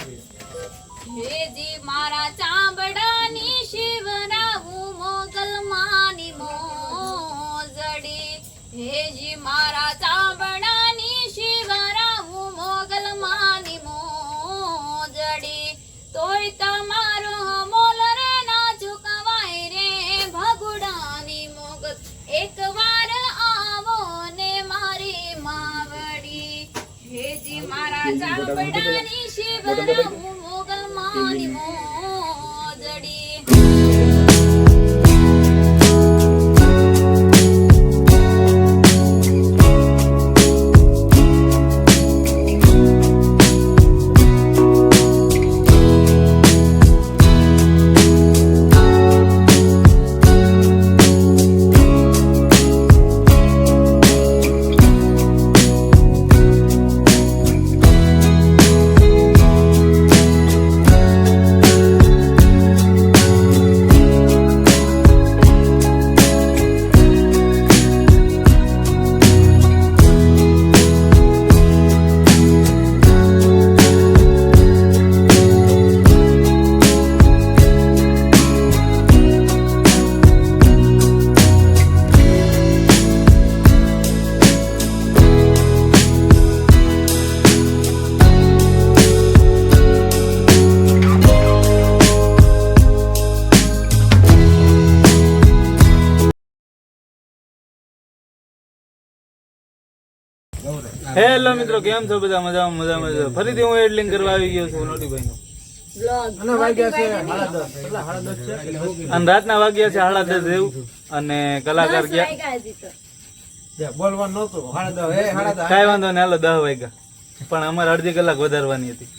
હેજી મારા ચાંબડાની શિવરાવું મોગલ માની મોજડી. હેજી મારા ચાંબડાની શિવરાવું મોગલ માની મોજડી. તોય હેજી મારા હેલો મિત્રો કેમ છો બધા? મજામાં મજામાં છો? ફરીથી હું એડલિંગ કરવા આવી ગયો છું. નોટીભાઈ નો અને છે છે રાતના વાગ્યા છે સાડા દસ જેવું. અને કલાકાર ગયા. બોલવાનું કાંઈ વાંધો નહીં હાલો દસ વાગ્યા. પણ અમારે અડધી કલાક વધારવાની હતી.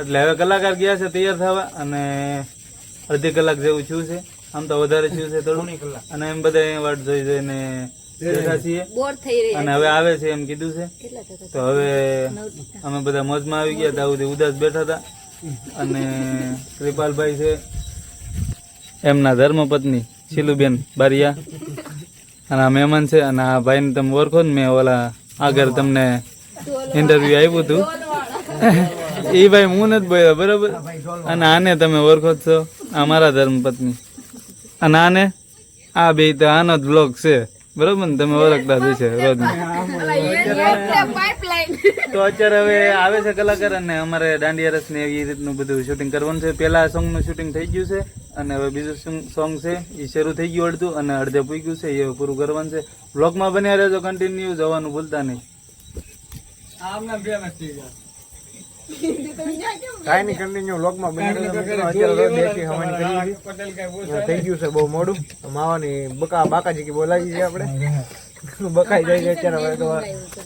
એટલે હવે કલાકાર ગયા છે તૈયાર થવા. અને અડધી કલાક જેવું થયું છે. આમ તો વધારે થયું છે થોડું અને એમ બધા વાટ જોઈ જોઈને બેઠા છીએ. બોર થઈ અને હવે આવે છે એમ કીધું છે. તો હવે અમે બધા મોજમાં આવી ગયા. દાઉદી ઉદાસ બેઠા હતા. અને કૃપાલભાઈ છે એમના ધર્મપત્ની શીલુબેન બારિયા. અને આ મહેમાન છે. અને આ ભાઈને તમે ઓળખો ને મેં ઓલા આગળ તમને ઇન્ટરવ્યુ આપ્યું હતું. એ ભાઈ હું નથી બોલ્યો બરાબર? અને આને તમે ઓળખો છો આ મારા ધર્મપત્ની. અને આને આ બે તો આનો જ બ્લોગ છે. બરાબર ને? તમે ઓળખતા જ છે રોજ તો અત્યારે હવે આવે છે કલાકાર અને અમારે દાંડિયા રસ ને એવી રીતનું બધું શૂટિંગ કરવાનું છે. પેલા સોંગનું શૂટિંગ થઈ ગયું છે અને હવે બીજું સોંગ છે, એ શરૂ થઈ ગયું અડધું અને અડધે પૂગ્યું છે, એ પૂરું કરવાનું છે. બ્લોગમાં બન્યા રહેજો કન્ટિન્યુ જવાનું ભૂલતા નહીં. કાંઈ નહીં કન્ટિન્યુ લોકમાં બની રહ્યો અત્યારે રોજ હવાની કરી થઈ ગયું છે બહુ મોડું. માવાની બકા બાકાજી કે બોલાવી છે આપણે. બકાઈ જાય છે અત્યારે હવે તો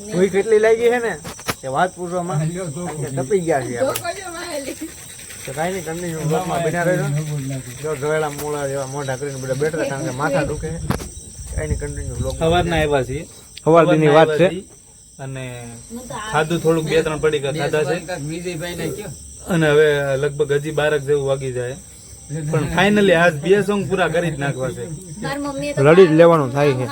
ભૂઈ કેટલી લાગી છે ને? એ વાત પૂછવામાં તપી ગયા છે. તો કાંઈ નહીં કન્ટિન્યુ લોકમાં બન્યા રહ્યો જો જોયેલા મૂળા જેવા મોઢા કરીને બધા બેઠા કારણ કે માથા દુખે કાંઈ નહીં કન્ટિન્યુ લોક સવારના આવ્યા છીએ. સવારની વાત છે અને ખાધું થોડુંક બે ત્રણ પડીકા ખાધા છે. અને હવે લગભગ હજી બારક જેવું વાગી જાય. પણ ફાઇનલી આજ બે સોંગ પૂરા કરી જ નાખવા છે. રડી લડી જ લેવાનું થાય છે.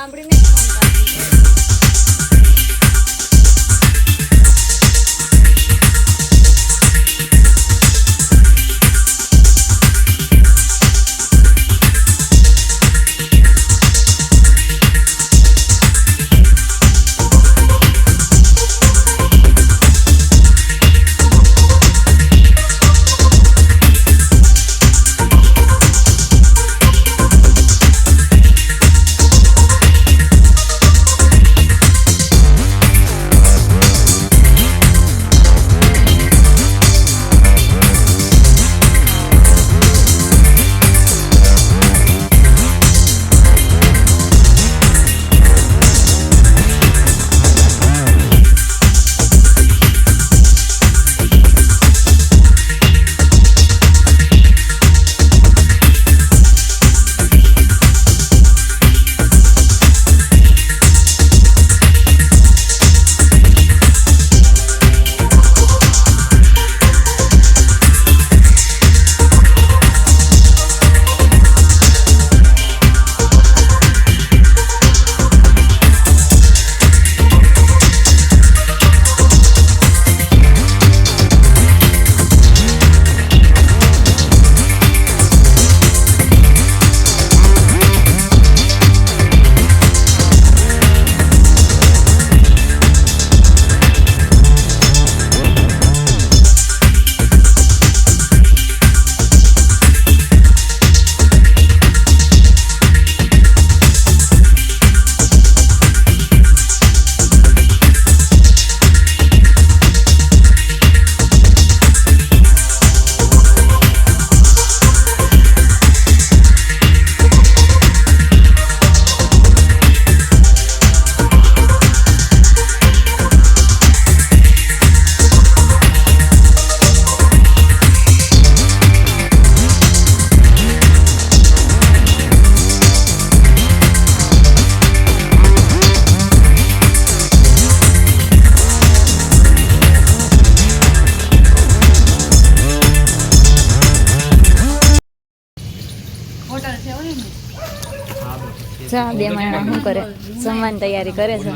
જા બે મહિના શું કરે? જમવાની તૈયારી કરે છે?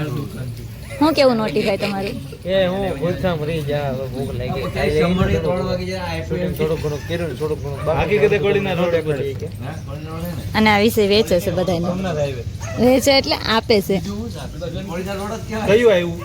હું કેવું નોટિફાય તમારું? એ હું ભૂલથામ રહી જા ભૂખ લાગી. ખાઈ લઈ જાય થોડું ઘણું કર્યું ને થોડું ઘણું બાકી હાકીકતે કોડીના રોડ એક પડી કે? અને આ વિશે વેચે છે બધાને વેચે એટલે આપે છે. કયું આવ્યું?